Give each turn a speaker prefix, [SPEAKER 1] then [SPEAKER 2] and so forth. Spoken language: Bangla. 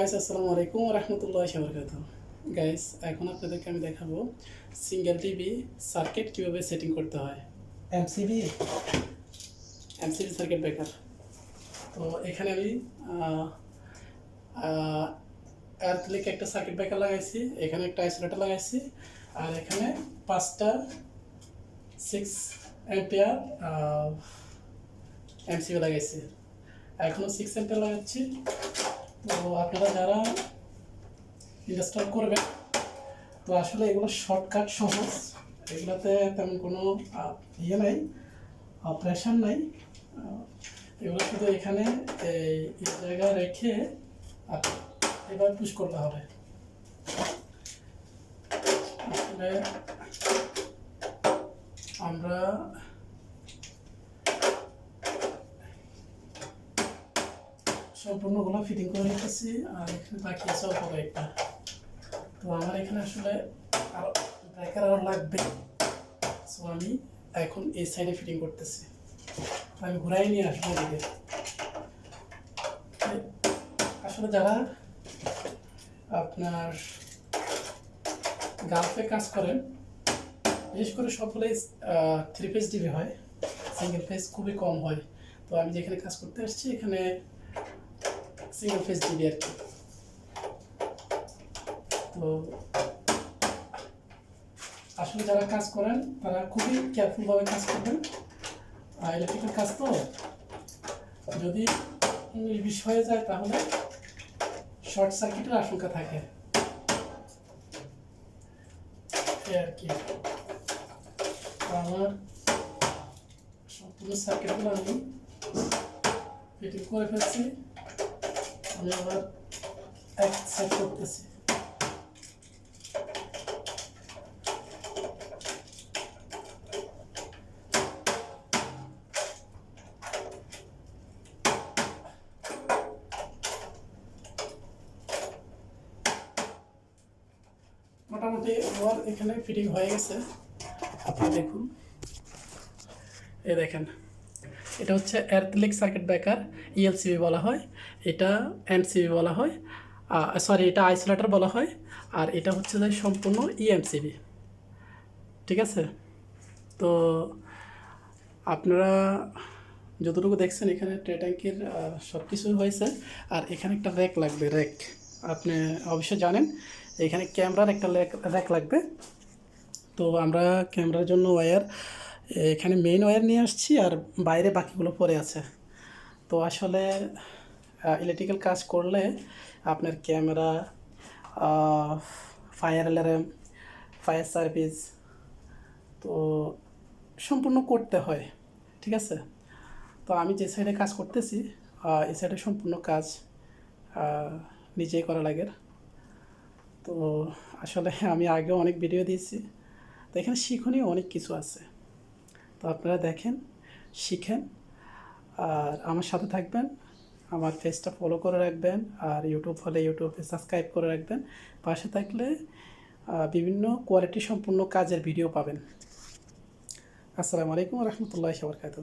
[SPEAKER 1] গাইস আসসালামু আলাইকুম রহমতুল্লাহ বরকাত গাইস এখন আপনাদেরকে আমি দেখাবো সিঙ্গেল টিভি সার্কিট কীভাবে সেটিং করতে হয়। এমসিবি এমসিবি সার্কিট ব্রেকার তো এখানে আমি এয়ারথলিক একটা সার্কিট ব্রেকার লাগাইছি এখানে একটা আইসোলেটার লাগাইছি আর এখানে পাঁচটা সিক্স অ্যাম্পিয়ার এমসিবি লাগাইছি। এখনও সিক্স অ্যাম্পিয়ার লাগাচ্ছি। তো আপনারা যারা ইনস্টল করবেন, তো আসলে এগুলো শর্টকাট সহজ। এগুলোতে তেমন কোনো ইয়ে নাই প্রেশার নাই। এগুলো শুধু এখানে এই জায়গায় রেখে এবার পুশ করতে হবে। আসলে আমরা সম্পূর্ণগুলো ফিটিং করে রেখেছি আর এখানে বাকি আছে অল্প কয়েকটা। তো আমার এখানে আসলে আরও ব্রেকার আরও লাগবে। সো আমি এখন এই সাইডে ফিটিং করতেছি। আমি ঘুরাই নিয়ে আসব ওদিকে তো আসলে যারা আপনার গালফে কাজ করেন, বিশেষ করে সবগুলোই থ্রি পেজ ডিবি হয়। সিঙ্গেল পেজ খুবই কম হয়। তো আমি যেখানে কাজ করতে আসছি, এখানে সিঙ্গেল ফেস দিবি আর কি? তো আসলে যারা কাজ করেন, তারা খুবই কেয়ারফুলভাবে কাজ করবেন। ইলেকট্রিক্যাল কাজ তো। যদি বিষ হয়ে যায়, তাহলে শর্ট সার্কিটের আশঙ্কা থাকে। আর কি। আমার সম্পূর্ণ সার্কিটগুলো আমি ফিটিং করে ফেলছি। আমি আবার এক সেট করতেছি মোটামুটি আমার এখানে ফিটিং হয়ে গেছে। আপনি দেখুন। এই দেখেন। এটা হচ্ছে এয়ারথলিক সার্কিট ব্রেকার ইএলসিবি বলা হয়। এটা এমসিবি বলা হয়। সরি এটা আইসোলেটার বলা হয়। আর এটা হচ্ছে যে সম্পূর্ণ ইএমসিবি ঠিক আছে? তো আপনারা যতটুকু দেখছেন, এখানে ট্রে ট্যাঙ্কির সব কিছুই হয়েছে। আর এখানে একটা র্যাক লাগবে র্যাক আপনি অবশ্যই জানেন, এখানে ক্যামেরার একটা র্যাক লাগবে। তো আমরা ক্যামেরার জন্য ওয়্যার এখানে মেইন ওয়্যার নিয়ে আসছি আর বাইরে বাকিগুলো পরে আছে। তো আসলে ইলেকট্রিক্যাল কাজ করলে আপনার camera fire alarm fire service তো সম্পূর্ণ করতে হয়, ঠিক আছে? তো আমি যে সাইডে কাজ করতেছি এই সাইডে সম্পূর্ণ কাজ নিজেই করা লাগে। তো আসলে আমি আগেও অনেক ভিডিও দিয়েছি। তো এখানে শিখনীয় অনেক কিছু আছে। তো আপনারা দেখেন, শিখেন, আর আমার সাথে থাকবেন, আমার ফেসটা ফলো করে রাখবেন, আর ইউটিউব হলে ইউটিউবে সাবস্ক্রাইব করে রাখবেন। পাশে থাকলে বিভিন্ন কোয়ালিটি সম্পূর্ণ কাজের ভিডিও পাবেন। আসসালামু আলাইকুম রহমতুল্লাহ বরকাত